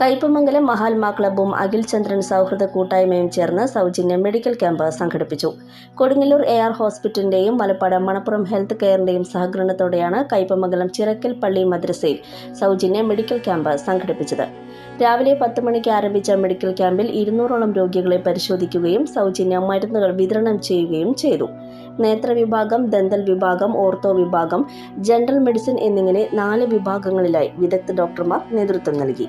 കയ്പമംഗലം മഹാത്മാ ക്ലബ്ബും അഖിൽ ചന്ദ്രൻ സൗഹൃദ കൂട്ടായ്മയും ചേർന്ന് സൗജന്യ മെഡിക്കൽ ക്യാമ്പ് സംഘടിപ്പിച്ചു. കൊടുങ്ങല്ലൂർ എ ആർ ഹോസ്പിറ്റലിന്റെയും മലപ്പാട് മണപ്പുറം ഹെൽത്ത് കെയറിന്റെയും സഹകരണത്തോടെയാണ് കയ്പമംഗലം ചിറക്കൽ പള്ളി മദ്രസയിൽ സൗജന്യ മെഡിക്കൽ ക്യാമ്പ് സംഘടിപ്പിച്ചത്. രാവിലെ പത്ത് മണിക്ക് ആരംഭിച്ച മെഡിക്കൽ ക്യാമ്പിൽ ഇരുന്നൂറോളം രോഗികളെ പരിശോധിക്കുകയും സൗജന്യ മരുന്നുകൾ വിതരണം ചെയ്യുകയും ചെയ്തു. നേത്ര വിഭാഗം ദന്തൽ വിഭാഗം ഓർത്തോ വിഭാഗം ജനറൽ മെഡിസിൻ എന്നിങ്ങനെ നാല് വിഭാഗങ്ങളിലായി വിദഗ്ധ ഡോക്ടർമാർ നേതൃത്വം നൽകി.